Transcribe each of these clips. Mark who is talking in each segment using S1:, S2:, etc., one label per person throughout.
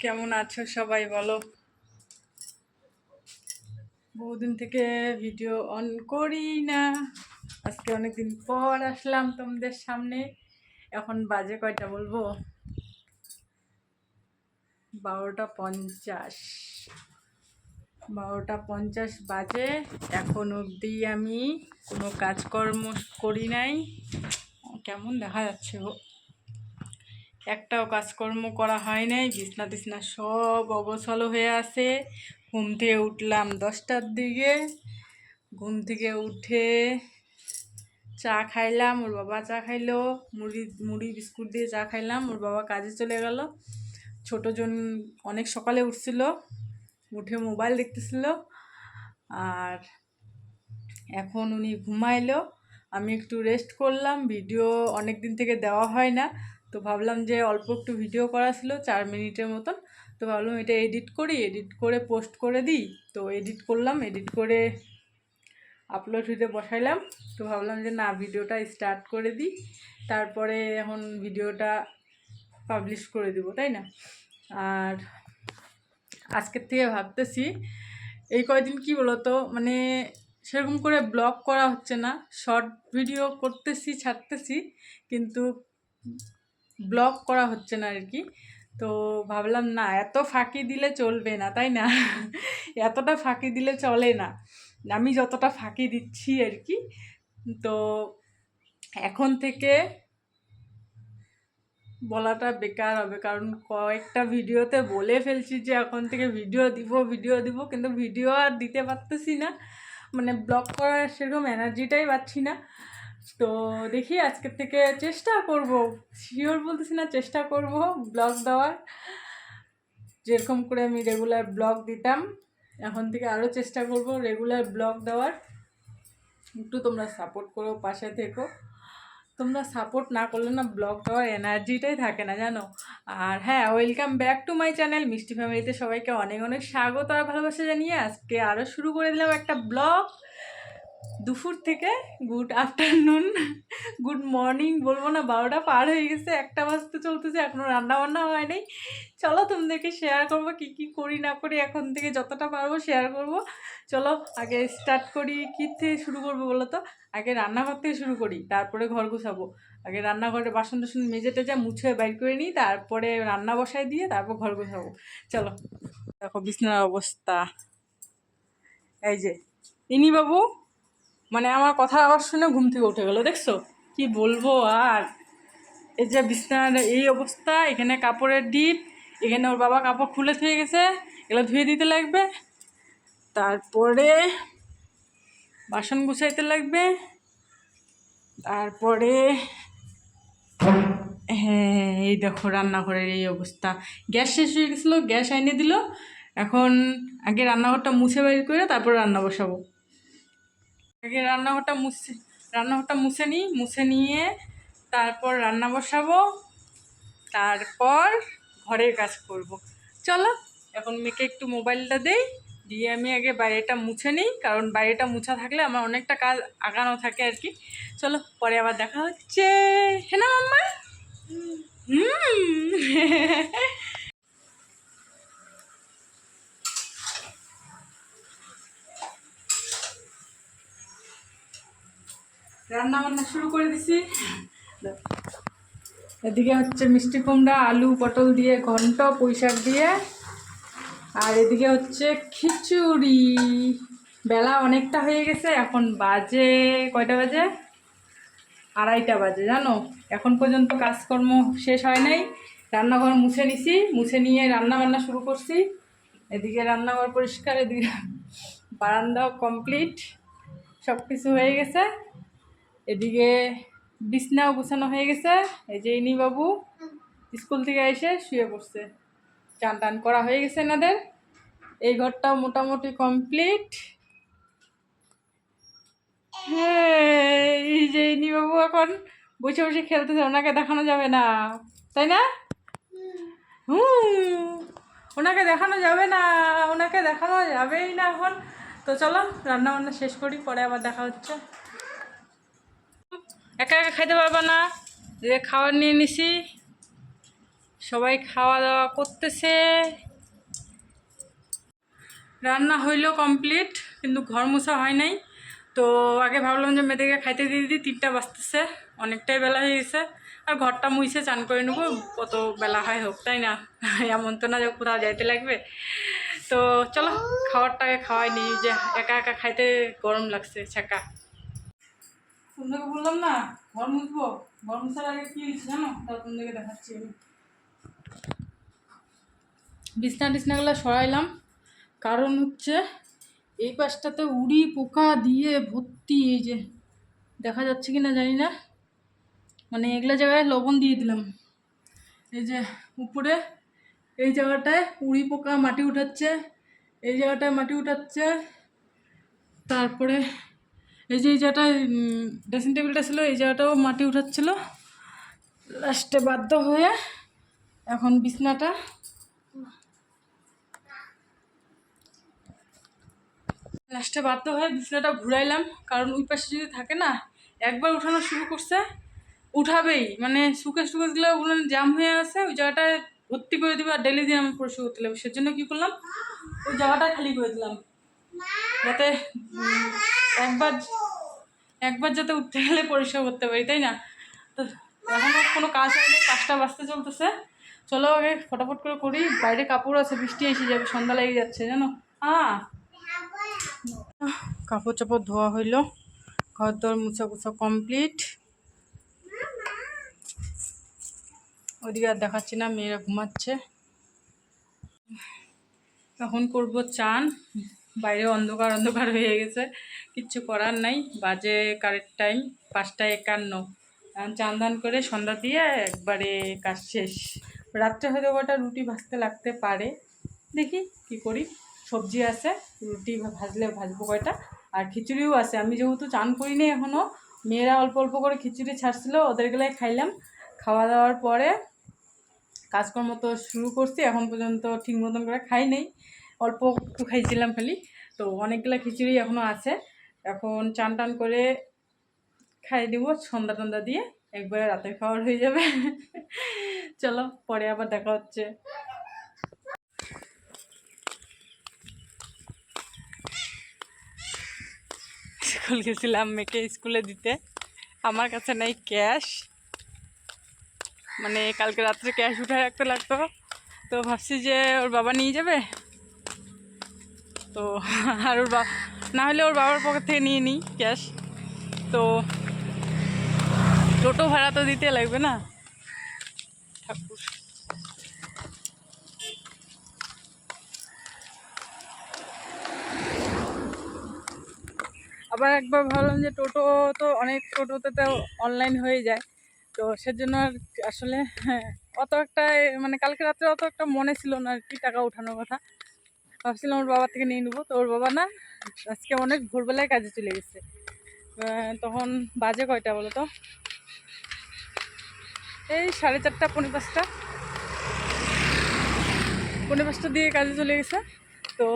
S1: কেমন আছো সবাই বলো? বহুদিন থেকে ভিডিও অন করি না। আজকে অনেকদিন পর আসলাম তোমাদের সামনে। এখন বাজে কয়টা বলব? বারোটা পঞ্চাশ। বারোটা পঞ্চাশ বাজে। এখন অবধি আমি কোনো কাজকর্ম করি নাই। কেমন দেখা যাচ্ছে গো। একটাও কাজকর্ম করা হয় নাই, বিছনা টিছনা সব অগোছালো হয়ে আছে। ঘুম থেকে উঠলাম দশটার দিকে। ঘুম থেকে উঠে চা খাইলাম, ওর বাবা চা খাইলো, মুড়ি মুড়ি, বিস্কুট দিয়ে চা খাইলাম, ওর বাবা কাজে চলে গেল। ছোটোজন অনেক সকালে উঠছিল, উঠে মোবাইল দেখতেছিল, আর এখন উনি ঘুমাইলো। আমি একটু রেস্ট করলাম ভিডিও অনেক দিন থেকে দেওয়া হয় না। তো ভাবলাম যে অল্প একটু ভিডিও করা ছিল, চার মিনিটের মতন। তো ভাবলাম এটা এডিট করি এডিট করে পোস্ট করে দিই। তো এডিট করলাম এডিট করে আপলোড হইতে বসাইলাম। তো ভাবলাম যে না ভিডিওটা স্টার্ট করে দিই। তারপরে এখন ভিডিওটা পাবলিশ করে দিব, তাই না? আর আজকের থেকে ভাবতেছি, এই কয়দিন কি বলতো মানে সেরকম করে ব্লগ করা হচ্ছে না। শর্ট ভিডিও করতেছি, ছাড়তেছি, কিন্তু ব্লগ করা হচ্ছে না আর কি তো ভাবলাম, না, এত ফাঁকি দিলে চলবে না। তাই না? এতটা ফাঁকি দিলে চলে না। আমি যতটা ফাঁকি দিচ্ছি আর কি তো এখন থেকে বলাটা বেকার হবে। কারণ কয়েকটা ভিডিওতে বলে ফেলছি যে, এখন থেকে ভিডিও দিব ভিডিও দিব। কিন্তু ভিডিও আর দিতে পারতেছি না। মানে ব্লগ করার সেরকম এনার্জিটাই পাচ্ছি না। তো দেখি আজকের থেকে চেষ্টা করব। শিওর বলতেছি না, চেষ্টা করব ব্লগ দেওয়ার। যেরকম করে আমি রেগুলার ব্লগ দিতাম, এখন থেকে আরও চেষ্টা করব রেগুলার ব্লগ দেওয়ার। একটু তোমরা সাপোর্ট করো, পাশে থেকো। তোমরা সাপোর্ট না করলে না ব্লগ দেওয়ার এনার্জিটাই থাকে না, জানো? আর হ্যাঁ welcome back to my channel মিষ্টি ফ্যামিলিতে সবাইকে অনেক অনেক স্বাগত আর ভালোবাসা জানিয়ে আজকে আরও শুরু করে দিলাম একটা ব্লগ দুপুর থেকে গুড আফটারনুন গুড মর্নিং বলব না, বারোটা পার হয়ে গেছে, একটা বাজতে চলতেছে এখনও রান্না বান্না হয় নাই। চলো তোমাদেরকে শেয়ার করব, কি কি করি না করি, এখন থেকে যতটা পারব শেয়ার করব। চলো আগে স্টার্ট করি, কী থেকে শুরু করব বলো তো? আগে রান্নাঘর থেকে শুরু করি, তারপরে ঘর গুছাবো। আগে রান্নাঘরে বাসন টাসন মেজে টেজে মুছে বাইর করে নিই, তারপরে রান্না বসাই দিয়ে তারপর ঘর গুছাবো। চলো, দেখো বিছনার অবস্থা। এই যে, ইনি বাবু মানে আমার কথা আবার শুনে ঘুম থেকে উঠে গেলো, দেখছ? কি বলব আর? এই যে বিছনার এই অবস্থা, এখানে কাপড়ের ডিপ, এখানে ওর বাবা কাপড় খুলে থুয়ে গেছে, এগুলো ধুয়ে দিতে লাগবে, তারপরে বাসন গুছাইতে লাগবে, তারপরে হ্যাঁ এই দেখো রান্নাঘরের এই অবস্থা। গ্যাস শেষ হয়ে গেছিল, গ্যাস এনে দিল, এখন আগে রান্নাঘরটা মুছে বের করে তারপর রান্না বসাবো। আগে রান্নাঘরটা মুছে রান্নাঘরটা মুছে নিই, মুছে নিয়ে তারপর রান্না বসাবো, তারপর ঘরের কাজ করব। চলো, এখন মেয়েকে একটু মোবাইলটা দেই, দিয়ে আমি আগে বাইরেটা মুছে নিই, কারণ বাইরেটা মুছা থাকলে আমার অনেকটা কাজ আগানো থাকে আর কি। চলো, পরে আবার দেখা হচ্ছে। হ্যাঁ মাম্মা? হুম। রান্না বান্না শুরু করে দিছি। এদিকে হচ্ছে মিষ্টি কুমড়া, আলু, পটল দিয়ে ঘন্ট পুঁই শাক দিয়ে। আর এদিকে হচ্ছে খিচুড়ি। বেলা অনেকটা হয়ে গেছে, এখন বাজে কয়টা বাজে? আড়াইটা বাজে, জানো? এখন পর্যন্ত কাজকর্ম শেষ হয় নাই। রান্নাঘর মুছে নিছি, মুছে নিয়ে রান্না বান্না শুরু করছি। এদিকে রান্নাঘর পরিষ্কার, এদিকে বারান্দাও কমপ্লিট সব কিছু হয়ে গেছে। এদিকে বিছনাও গুছানো হয়ে গেছে। এই যে ইনি বাবু স্কুল থেকে এসে শুয়ে পড়ছে। চান টান করা হয়ে গেছে এনাদের। এই ঘরটাও মোটামুটি কমপ্লিট। হ্যাঁ এই যে ইনি বাবু এখন বসে বসে খেলতেছে, ওনাকে দেখানো যাবে না। তাই না? হুম, ওনাকে দেখানো যাবে না, ওনাকে দেখানো যাবেই না এখন। তো চলো রান্না বান্না শেষ করি, পরে আবার দেখা হচ্ছে। একা একা খাইতে পারবা না। যে খাবার নিয়ে নিছি, সবাই খাওয়া দাওয়া করতেছে। রান্না হইল কমপ্লিট, কিন্তু ঘর মোছা হয় নাই। তো আগে ভাবলাম যে মেয়েদেরকে খাইতে দিয়ে দিই, তিনটা বাজতেছে, অনেকটাই বেলা হয়ে গেছে। আর ঘরটা মুইছে চান করে নেব, কত বেলা হয় হোক, তাই না? এমন তো না যে কোথাও যাইতে লাগবে। তো চলো, খাবারটাকে খাওয়াই নি যে একা একা খাইতে গরম লাগছে ছাকা তোমাকে বললাম না ঘর মুছবো। ঘর মুছার আগে কি হয়েছে জানো? তাও তোমাদেরকে দেখাচ্ছি আমি। বিছনা টিছনাগুলো সরাইলাম। কারণ হচ্ছে এই পাশটাতে উড়ি, পোকা দিয়ে ভর্তি এই যে, দেখা যাচ্ছে কি না জানি না। মানে এগুলো জায়গায় লবণ দিয়ে দিলাম। এই যে উপরে এই জায়গাটায় উড়ি, পোকা মাটি উঠাচ্ছে, এই জায়গাটায় মাটি উঠাচ্ছে, তারপরে এই যে এই জায়গাটায় ড্রেসিং টেবিলটা ছিল, এই জায়গাটাও মাটি উঠাচ্ছিল। লাস্টে বাধ্য হয়ে এখন বিছনাটা লাস্টে বাধ্য হয়ে বিছনাটা ঘুরাইলাম, কারণ ওই পাশে যদি থাকে না, একবার উঠানো শুরু করছে, উঠাবেই। মানে শুকে দিলে ওগুলো জাম হয়ে আছে, ওই জায়গাটায় ভর্তি করে দিবে আর ডেলি দিন আমি পরিষ্কার করতে লাগবে। সেজন্য কী করলাম, ওই জায়গাটা খালি করে দিলাম। যাতে একবার একবার যাতে উঠতে গেলে পরিষ্কার করতে পারি, তাই না? তো এখনও কোনো কাজ হয়নি কাজটা বাঁচতে চলতেছে। চলো আগে ফটাফট করে করি, বাইরে কাপড় আছে, বৃষ্টি এসে যাবে, সন্ধ্যা লেগে যাচ্ছে, জানো? আহ! কাপড় চাপড় ধোয়া হইল, ঘর দর মুছা কুচা কমপ্লিট ওদিকে আর দেখাচ্ছি না, মেয়েরা ঘুমাচ্ছে। এখন করব চান। বাইরে অন্ধকার অন্ধকার হয়ে গেছে। কিচ্ছু করার নাই। বাজে কারেক্ট টাইম পাঁচটা একান্ন। এখন চান দান করে সন্ধ্যা দিয়ে একবারে কাজ শেষ। রাত্রে হয়তো কটা রুটি ভাজতে লাগতে পারে। দেখি কি করি। সবজি আছে, রুটি ভাজলে ভাজবো কয়টা। আর খিচুড়িও আছে। আমি যেহেতু চান করিনি এখনও মেয়েরা অল্প অল্প করে খিচুড়ি ছাড়ছিল ওদের গেলায় খাইলাম। খাওয়া দাওয়ার পরে কাজকর্ম তো শুরু করছি, এখন পর্যন্ত ঠিক মতন করে খাই নেই। অল্প একটু খাইছিলাম খালি। তো অনেকগুলো খিচুড়ি এখনও আছে। এখন চান টান করে খাই দিব, সন্ধ্যা টন্দা দিয়ে। একবারে রাতের খাবার হয়ে যাবে। চলো, পরে আবার দেখা হচ্ছে। স্কুল গেছিলাম মেয়েকে স্কুলে দিতে। আমার কাছে নেই ক্যাশ। মানে কালকে রাত্রে ক্যাশ উঠে রাখতে লাগতো। তো ভাবছি যে ওর বাবা নিয়ে যাবে। তো আর ওর বা না হলে ওর বাবার পকেট থেকে নিয়ে নিই ক্যাশ। তো টোটো ভাড়া তো দিতে লাগবে না। ঠাকুর। আবার একবার ভাবলাম যে টোটো তো অনেক টোটোতে তো অনলাইন হয়ে যায়। তো সেজন্য আর আসলে হ্যাঁ অত একটা মানে কালকে রাত্রে অত একটা মনে ছিল না আর কি টাকা ওঠানোর কথা। ভাবছিলাম ওর বাবার থেকে নিয়ে নেব। তো ওর বাবা না আজকে অনেক ভোরবেলায় কাজে চলে গেছে। তখন বাজে কয়টা বলো তো? এই সাড়ে চারটা, পৌনে পাঁচটা। পৌনে পাঁচটা দিয়ে কাজে চলে গেছে। তো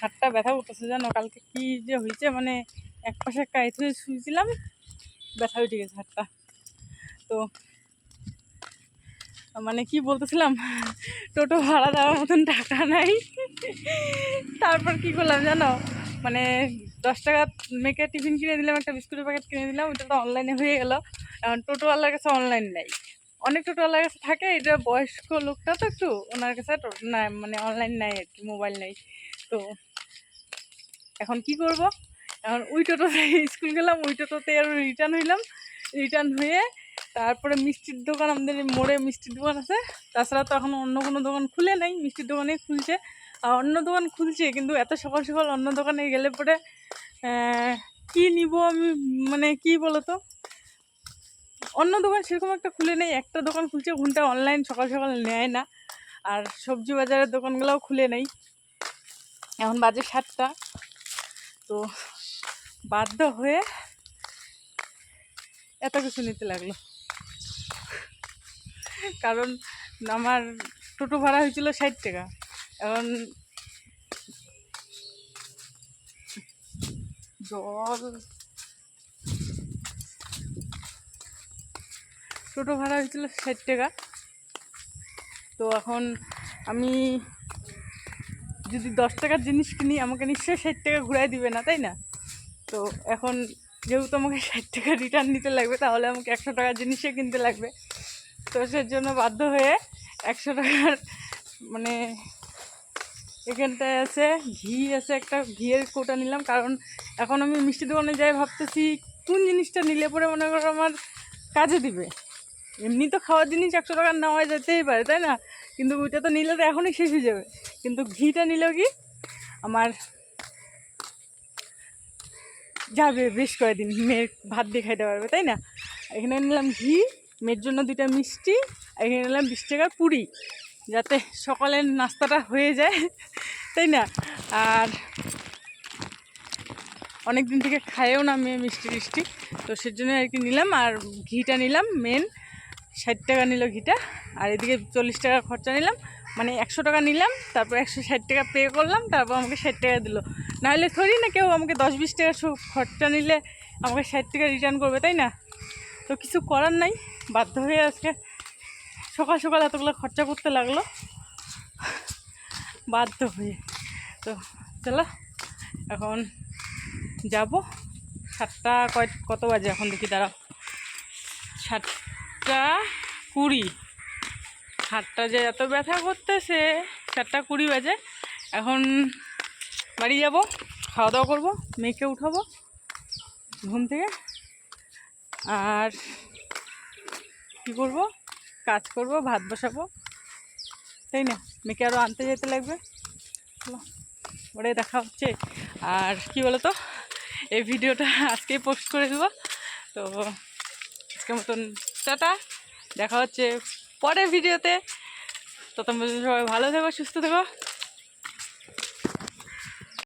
S1: হাতটা ব্যথা করতেছে জানো, কালকে কি যে হয়েছে মানে এক পাশে কাইত হয়ে শুয়েছিলাম, ব্যথা উঠে গেছে হাতটা। তো মানে কি বলতেছিলাম? টোটো ভাড়া দেওয়ার মতন টাকা নাই। তারপর কি করলাম জানো? মানে দশ টাকা মেয়েকে টিফিন কিনে দিলাম, একটা বিস্কুটের প্যাকেট কিনে দিলাম ওটা তো অনলাইনে হয়ে গেল। এখন টোটোওয়ালার কাছে অনলাইন নেই। অনেক টোটোওয়ালার কাছে থাকে, এটা বয়স্ক লোকটা তো একটু, ওনার কাছে না মানে অনলাইন নাই আর কি মোবাইল নাই। তো এখন কি করব? এখন ওই টোটোতে স্কুল গেলাম, ওই টোটোতে আর রিটার্ন হইলাম। রিটার্ন হয়ে তারপরে মিষ্টির দোকান, আমাদের মোড়ে মিষ্টির দোকান আছে। তাছাড়া তো এখন অন্য কোনো দোকান খুলে নেই, মিষ্টির দোকানেই খুলছে। আর অন্য দোকান খুলছে, কিন্তু এত সকাল সকাল অন্য দোকানে গেলে পরে কি নিব আমি মানে কি বলতো? অন্য দোকান সেরকম একটা খুলে নেই, একটা দোকান খুলছে ঘণ্টা অনলাইন সকাল সকাল নেয় না। আর সবজি বাজারের দোকানগুলোও খুলে নেই। এখন বাজে সাতটা, তো বাধ্য হয়ে এত কিছু নিতে লাগল। কারণ আমার টোটো ভাড়া হয়েছিল ষাট টাকা। এখন জল টোটো ভাড়া হয়েছিল ষাট টাকা। তো এখন আমি যদি দশ টাকার জিনিস কিনি, আমাকে নিশ্চয়ই ষাট টাকা ঘুরাই দিবে না, তাই না? তো এখন যেহেতু আমাকে ষাট টাকা রিটার্ন নিতে লাগবে, তাহলে আমাকে একশো টাকার জিনিসে কিনতে লাগবে। তো সেজন্য বাধ্য হয়ে একশো টাকার মানে এখানটায় আছে, ঘি আছে একটা, ঘিয়ের কোটা নিলাম। কারণ এখন আমি মিষ্টি দোকানে যাই ভাবতেছি, কোন জিনিসটা নিলে পরে মনে করো আমার কাজে দিবে? এমনি তো খাওয়ার জিনিস একশো টাকার নেওয়া যেতেই পারে, তাই না? কিন্তু ওইটা তো নিলে তো এখনই শেষ হয়ে যাবে। কিন্তু ঘিটা নিলেও কি আমার যাবে বেশ কয়েকদিন, মেয়ের ভাত দিয়ে খাইতে পারবে, তাই না? এখানে নিলাম ঘি মেয়ের জন্য দুইটা মিষ্টি এখানে নিলাম বিশ টাকার পুরি, যাতে সকালের নাস্তাটা হয়ে যায়, তাই না? আর অনেক দিন থেকে খায়ও না মেয়ে মিষ্টি টিষ্টি, তো সেজন্য আর কি নিলাম, আর ঘিটা নিলাম মেন ষাট টাকা নিল ঘিটা, আর এদিকে চল্লিশ টাকা খরচা নিলাম মানে একশো টাকা নিলাম, তারপর একশো ষাট টাকা পে করলাম, তারপর আমাকে ষাট টাকা দিল। নাহলে থরি না কেউ আমাকে দশ বিশ টাকা খরচা নিলে আমাকে ষাট টাকা রিটার্ন করবে, তাই না? তো কিছু করার নাই, বাধ্য হয়ে আজকে সকাল সকাল এতগুলো খরচা করতে লাগল। বাধ্য হয়ে। তো চলো, এখন যাব। সাতটা কয়, কত বাজে এখন দেখি, দাঁড়াও। সাতটা কুড়ি। হাতটা যে এত ব্যথা করতেছে, সাতটা কুড়ি বাজে। এখন বাড়ি যাব, খাওয়া দাওয়া করব, মেয়েকে উঠাবো, ঘুম থেকে আর কী করব? কাজ করব, ভাত বসাবো। তাই না? মেয়েকে আরও আনতে যেতে লাগবে। পরে দেখা হচ্ছে। আর কি বলো তো এই ভিডিওটা আজকেই পোস্ট করে দেবো। তো আজকের মতন টাটা। দেখা হচ্ছে পরের ভিডিওতে। পর্যন্ত সবাই ভালো থেকো, সুস্থ থেকো।